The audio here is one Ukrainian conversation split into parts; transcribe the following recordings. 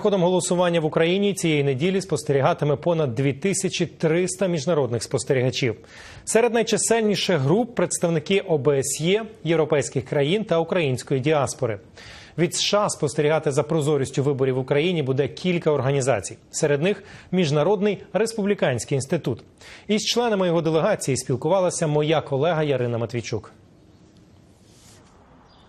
Ходом голосування в Україні цієї неділі спостерігатиме понад 2300 міжнародних спостерігачів. Серед найчисельніших груп представники ОБСЄ, європейських країн та української діаспори. Від США спостерігати за прозорістю виборів в Україні буде кілька організацій. Серед них міжнародний республіканський інститут. Із членами його делегації спілкувалася моя колега Ярина Матвійчук.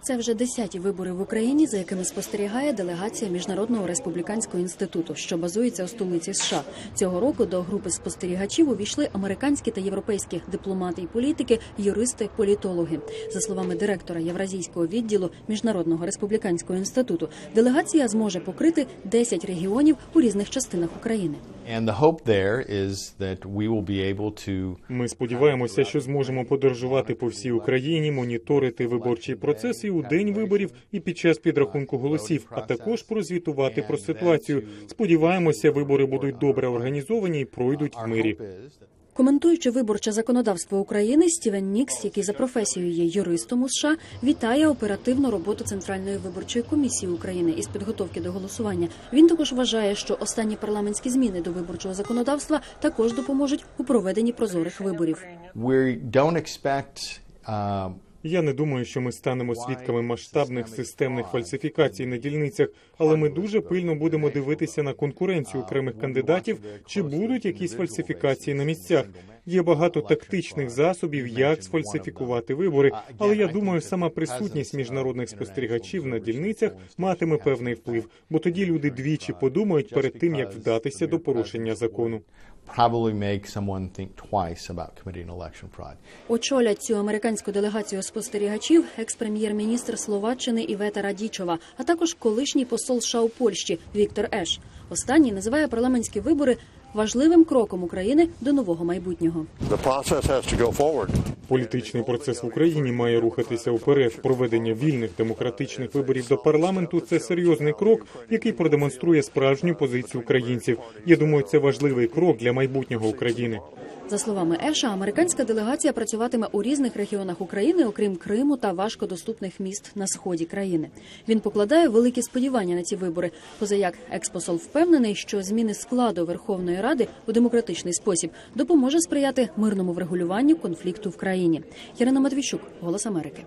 Це вже десяті вибори в Україні, за якими спостерігає делегація міжнародного республіканського інституту, що базується у столиці США. Цього року до групи спостерігачів увійшли американські та європейські дипломати і політики, юристи, політологи. За словами директора Євразійського відділу міжнародного республіканського інституту, делегація зможе покрити 10 регіонів у різних частинах України. Ми сподіваємося, що зможемо подорожувати по всій Україні, моніторити виборчий процес і у день виборів, і під час підрахунку голосів, а також прозвітувати про ситуацію. Сподіваємося, вибори будуть добре організовані і пройдуть в мирі. Коментуючи виборче законодавство України, Стівен Нікс, який за професією є юристом у США, вітає оперативну роботу Центральної виборчої комісії України із підготовки до голосування. Він також вважає, що останні парламентські зміни до виборчого законодавства також допоможуть у проведенні прозорих виборів. we don't expect uh, Я не думаю, що ми станемо свідками масштабних системних фальсифікацій на дільницях, але ми дуже пильно будемо дивитися на конкуренцію окремих кандидатів, чи будуть якісь фальсифікації на місцях. Є багато тактичних засобів, як сфальсифікувати вибори. Але я думаю, сама присутність міжнародних спостерігачів на дільницях матиме певний вплив, бо тоді люди двічі подумають перед тим, як вдатися до порушення закону. Очолять цю американську делегацію спостерігачів екс-прем'єр-міністр Словаччини Івета Радічова, а також колишній посол США у Польщі Віктор Еш. Останній називає парламентські вибори важливим кроком України до нового майбутнього. Політичний процес в Україні має рухатися вперед. Проведення вільних демократичних виборів до парламенту це серйозний крок, який продемонструє справжню позицію українців. Я думаю, це важливий крок для майбутнього України. За словами Еша, американська делегація працюватиме у різних регіонах України, окрім Криму та важкодоступних міст на сході країни. Він покладає великі сподівання на ці вибори. Позаяк експосол впевнений, що зміни складу Верховної Ради у демократичний спосіб допоможе сприяти мирному врегулюванню конфлікту в країні. Ярина Матвійчук, Голос Америки.